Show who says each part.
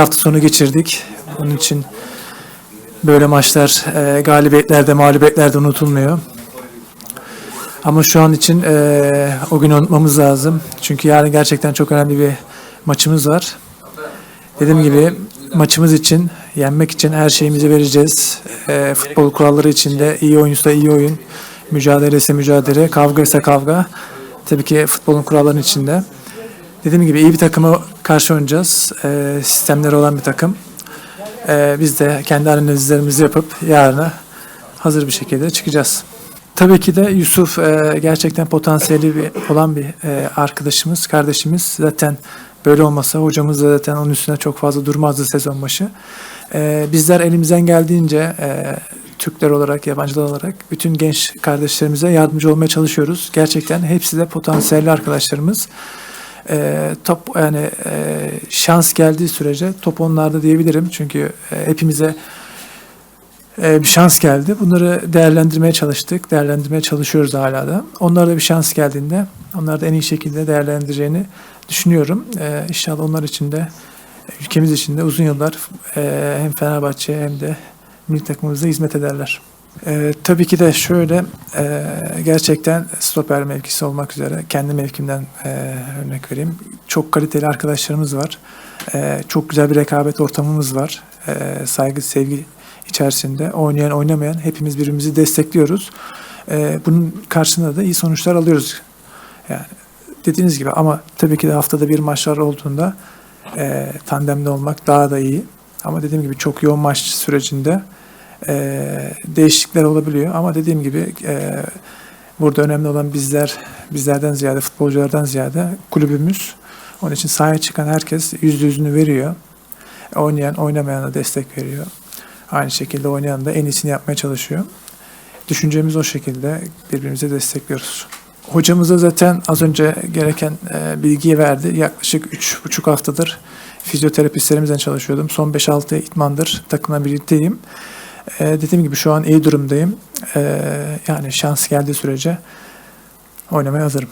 Speaker 1: hafta sonu geçirdik. Onun için böyle maçlar e, galibiyetlerde, mağlubiyetlerde unutulmuyor. Ama şu an için e, o günü unutmamız lazım. Çünkü yarın gerçekten çok önemli bir maçımız var. Dediğim gibi maçımız için, yenmek için her şeyimizi vereceğiz. E, futbol kuralları içinde iyi oyunsa iyi oyun, mücadele ise mücadele, kavga ise kavga. Tabii ki futbolun kurallarının içinde. Dediğim gibi iyi bir takıma karşı oynayacağız. E, sistemleri olan bir takım. E, biz de kendi analizlerimizi yapıp yarına hazır bir şekilde çıkacağız. Tabii ki de Yusuf e, gerçekten potansiyeli bir, olan bir e, arkadaşımız, kardeşimiz. Zaten böyle olmasa hocamız da zaten onun üstüne çok fazla durmazdı sezon başı. E, bizler elimizden geldiğince e, Türkler olarak, yabancılar olarak bütün genç kardeşlerimize yardımcı olmaya çalışıyoruz. Gerçekten hepsi de potansiyelli arkadaşlarımız. E, top yani e, şans geldiği sürece top onlarda diyebilirim. Çünkü e, hepimize e, bir şans geldi. Bunları değerlendirmeye çalıştık. Değerlendirmeye çalışıyoruz hala da. Onlara da bir şans geldiğinde onlar da en iyi şekilde değerlendireceğini düşünüyorum. E, inşallah onlar için de ülkemiz için de uzun yıllar e, hem Fenerbahçe hem de milli takımımıza hizmet ederler. E, tabii ki de şöyle e, gerçekten stoper mevkisi olmak üzere kendi mevkimden e, örnek vereyim. Çok kaliteli arkadaşlarımız var. E, çok güzel bir rekabet ortamımız var. E, saygı, sevgi içerisinde oynayan oynamayan hepimiz birbirimizi destekliyoruz. E, bunun karşılığında da iyi sonuçlar alıyoruz. Yani dediğiniz gibi ama tabii ki de haftada bir maçlar olduğunda e, tandemde olmak daha da iyi. Ama dediğim gibi çok yoğun maç sürecinde e, değişiklikler olabiliyor. Ama dediğim gibi e, burada önemli olan bizler, bizlerden ziyade, futbolculardan ziyade kulübümüz. Onun için sahaya çıkan herkes yüzde yüzünü veriyor. Oynayan, oynamayana destek veriyor. Aynı şekilde oynayan da en iyisini yapmaya çalışıyor. Düşüncemiz o şekilde birbirimize destekliyoruz. Hocamıza zaten az önce gereken e, bilgiyi verdi. Yaklaşık 3,5 haftadır fizyoterapistlerimizle çalışıyordum. Son 5-6 itmandır takımla birlikteyim. E, dediğim gibi şu an iyi durumdayım. E, yani şans geldiği sürece oynamaya hazırım.